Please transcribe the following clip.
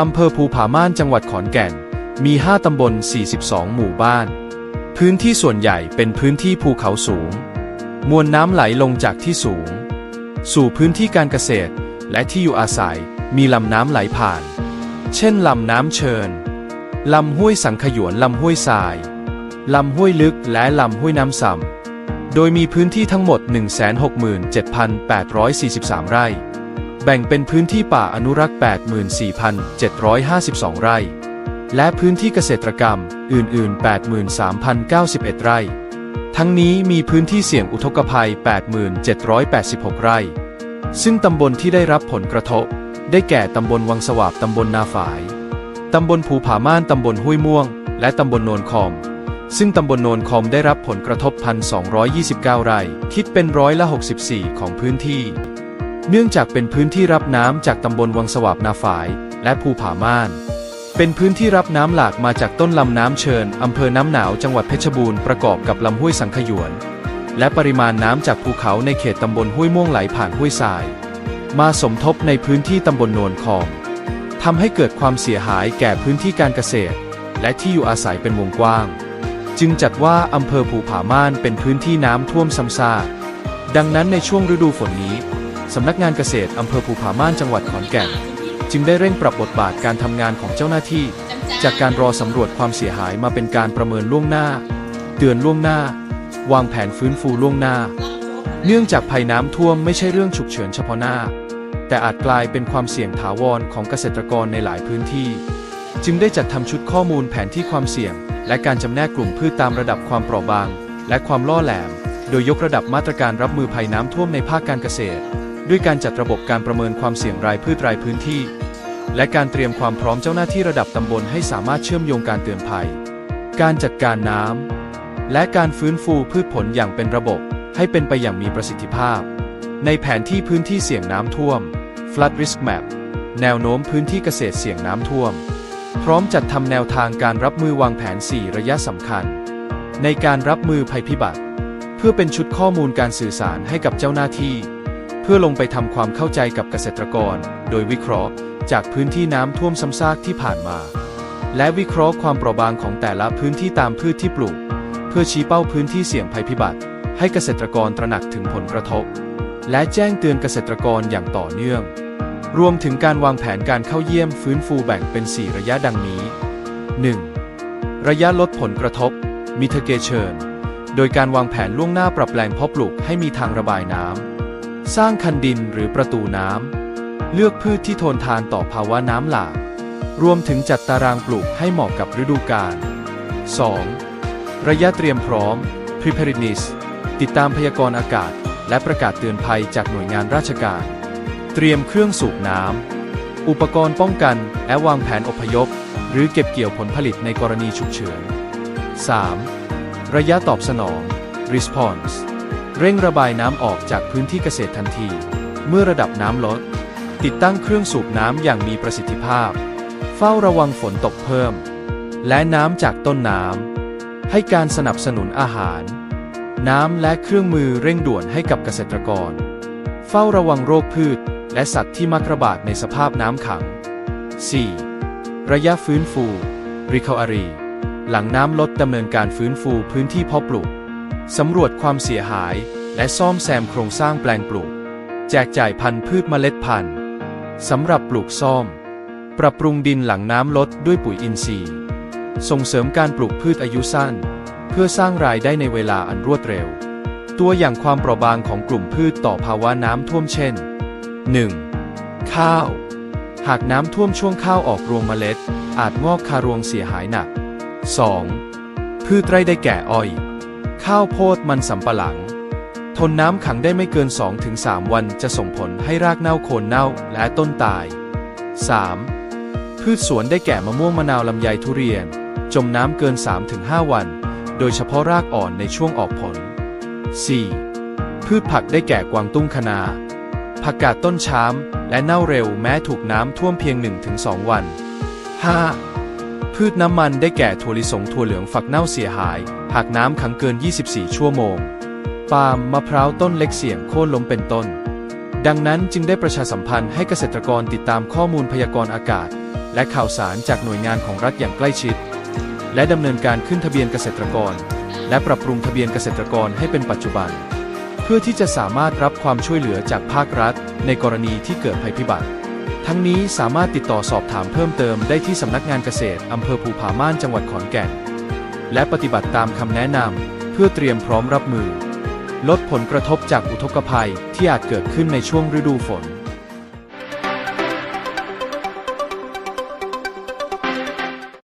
อำเภอภูผาม่านจังหวัดขอนแก่น มี 5 ตำบล 42 หมู่บ้าน พื้นที่ส่วนใหญ่เป็นพื้นที่ภูเขาสูง มวลน้ำไหลลงจากที่สูง สู่พื้นที่การเกษตร และที่อยู่อาศัยมีลำน้ำไหลผ่าน เช่นลำน้ำเชิญ ลำห้วยสังขยวนลำห้วยทราย ลำห้วยลึกและลำห้วยน้ำสำโดยมีพื้นที่ทั้งหมด 167,843 ไร่ แบ่งเป็นพื้นที่ป่าอนุรักษ์ 84,752 ไร่ และพื้นที่เกษตรกรรมอื่น ๆ 83,091 ไร่ ทั้งนี้มีพื้นที่เสี่ยงอุทกภัย 8,786 ไร่ ซึ่งตำบลที่ได้รับผลกระทบ ได้แก่ตำบลวังสวาบตำบลนาฝาย ตำบลภูผาม่านตำบลห้วยม่วง และตำบลโนนคอมซึ่งตำบลโนนคอมได้รับผลกระทบ 1,229 ไร่ คิดเป็นร้อยละ 64 ของพื้นที่ เนื่องจากเป็นพื้นที่รับน้ำจากตำบลวังสวาบนาฝาย และภูผาม่าน เป็นพื้นที่รับน้ำหลากมาจากต้นลำน้ำเชิญอำเภอน้ำหนาวจังหวัดเพชรบูรณ์ประกอบกับลำห้วยสังขยวน และปริมาณน้ำจากภูเขาในเขตตำบลห้วยม่วงไหลผ่านห้วยทราย มาสมทบในพื้นที่ตำบลโนนคอมทำให้เกิดความเสียหายแก่พื้นที่การเกษตร และที่อยู่อาศัยเป็นวงกว้าง จึงจัดว่าอำเภอภูผาม่านเป็นพื้นที่น้ำท่วมซ้ำซากดังนั้นในช่วงฤดูฝนนี้ สำนักงานเกษตรอำเภอภูผาม่านจังหวัดขอนแก่น จึงได้เร่งปรับบทบาทการทำงานของเจ้าหน้าที่ จากการรอสำรวจความเสียหายมาเป็นการประเมินล่วงหน้า เตือนล่วงหน้า วางแผนฟื้นฟูล่วงหน้า เนื่องจากภัยน้ำท่วมไม่ใช่เรื่องฉุกเฉินเฉพาะหน้า แต่อาจกลายเป็นความเสี่ยงถาวรของเกษตรกรในหลายพื้นที่ จึงได้จัดทำชุดข้อมูลแผนที่ความเสี่ยง และการจำแนกกลุ่มพืชตามระดับความเปราะบาง และความล่อแหลม โดยยกระดับมาตรการรับมือภัยน้ำท่วมในภาคการเกษตร ด้วยการจัดระบบการประเมินความเสี่ยงรายพืชรายพื้นที่ และการเตรียมความพร้อมเจ้าหน้าที่ระดับตำบลให้สามารถเชื่อมโยงการเตือนภัย การจัดการน้ำและการฟื้นฟูพืชผลอย่างเป็นระบบให้เป็นไปอย่างมีประสิทธิภาพ ในแผนที่พื้นที่เสี่ยงน้ำท่วม Flood Risk Map แนวโน้มพื้นที่เกษตรเสี่ยงน้ำท่วม พร้อมจัดทำแนวทางการรับมือวางแผน 4 ระยะสำคัญ ในการรับมือภัยพิบัติ เพื่อเป็นชุดข้อมูลการสื่อสารให้กับเจ้าหน้าที่ เพื่อลงไปทำความเข้าใจกับเกษตรกร โดยวิเคราะห์ จากพื้นที่น้ำท่วมซ้ำซากที่ผ่านมา และวิเคราะห์ความเปราะบางของแต่ละพื้นที่ตามพืชที่ปลูก เพื่อชี้เป้าพื้นที่เสี่ยงภัยพิบัติ ให้เกษตรกรตระหนักถึงผลกระทบ และแจ้งเตือนเกษตรกรอย่างต่อเนื่อง รวมถึงการวางแผนการเข้าเยี่ยมฟื้นฟูแบ่งเป็น 4 ระยะดังนี้ 1. ระยะลดผลกระทบ mitigation โดยการวางแผนล่วงหน้าปรับแปลงเพาะปลูกให้มีทางระบายน้ำ สร้างคันดินหรือประตูน้ำ เลือกพืชที่ทนทานต่อภาวะน้ำหลาก รวมถึงจัดตารางปลูกให้เหมาะกับฤดูกาล 2. ระยะเตรียมพร้อม preparedness ติดตามพยากรณ์อากาศ และประกาศเตือนภัยจากหน่วยงานราชการ เตรียมเครื่องสูบน้ำ อุปกรณ์ป้องกันและวางแผนอพยพ หรือเก็บเกี่ยวผลผลิตในกรณีฉุกเฉิน 3. ระยะตอบสนอง response เร่งระบายน้ำออกจากพื้นที่เกษตรทันที เมื่อระดับน้ำลด ติดตั้งเครื่องสูบน้ำอย่างมีประสิทธิภาพ เฝ้าระวังฝนตกเพิ่ม และน้ำจากต้นน้ำให้การสนับสนุนอาหาร น้ำและเครื่องมือเร่งด่วนให้กับเกษตรกร เฝ้าระวังโรคพืช และสัตว์ที่มักระบาดในสภาพน้ำขัง 4. ระยะฟื้นฟู Recovery หลังน้ำลดดำเนินการฟื้นฟูพื้นที่เพาะปลูก สำรวจความเสียหาย และซ่อมแซมโครงสร้างแปลงปลูก แจกจ่ายพันธุ์พืชเมล็ดพันธุ์สำหรับปลูกซ่อม ปรับปรุงดินหลังน้ำลดด้วยปุ๋ยอินทรีย์ ส่งเสริมการปลูกพืชอายุสั้น เพื่อสร้างรายได้ในเวลาอันรวดเร็ว ตัวอย่างความเปราะบางของกลุ่มพืชต่อภาวะน้ำท่วมเช่น 1. ข้าว หากน้ำท่วมช่วงข้าวออกรวงเมล็ด อาจงอกคารวงเสียหายหนัก 2. พืชไร่ได้แก่อ้อย ข้าวโพดมันสำปะหลัง ทนน้ำขังได้ไม่เกิน 2-3 วันจะส่งผลให้รากเน่าโคนเน่าและต้นตาย 3. พืชสวนได้แก่มะม่วงมะนาวลำไยทุเรียน จมน้ำเกิน 3-5 วัน โดยเฉพาะรากอ่อนในช่วงออกผล 4. พืชผักได้แก่กวางตุ้งคะนา ผักกาดต้นช้ำและเน่าเร็วแม้ถูกน้ำท่วมเพียง 1-2 วัน 5. พืชน้ำมันได้แก่ถั่วลิสงถั่วเหลืองฝักเน่าเสียหาย หากน้ำขังเกิน 24 ชั่วโมง ปาล์มมะพร้าวต้นเล็กเสี่ยงโค่นล้มเป็นต้น ดังนั้นจึงได้ประชาสัมพันธ์ให้เกษตรกรติดตามข้อมูลพยากรณ์อากาศ และข่าวสารจากหน่วยงานของรัฐอย่างใกล้ชิด และดำเนินการขึ้นทะเบียนเกษตรกร และปรับปรุงทะเบียนเกษตรกรให้เป็นปัจจุบัน เพื่อที่จะสามารถรับความช่วยเหลือจากภาครัฐ ในกรณีที่เกิดภัยพิบัติ ทั้งนี้สามารถติดต่อสอบถามเพิ่มเติมได้ที่สำนักงานเกษตรอำเภอภูผาม่านจังหวัดขอนแก่น และปฏิบัติตามคำแนะนำเพื่อเตรียมพร้อมรับมือ ลดผลกระทบจากอุทกภัยที่อาจเกิดขึ้นในช่วงฤดูฝน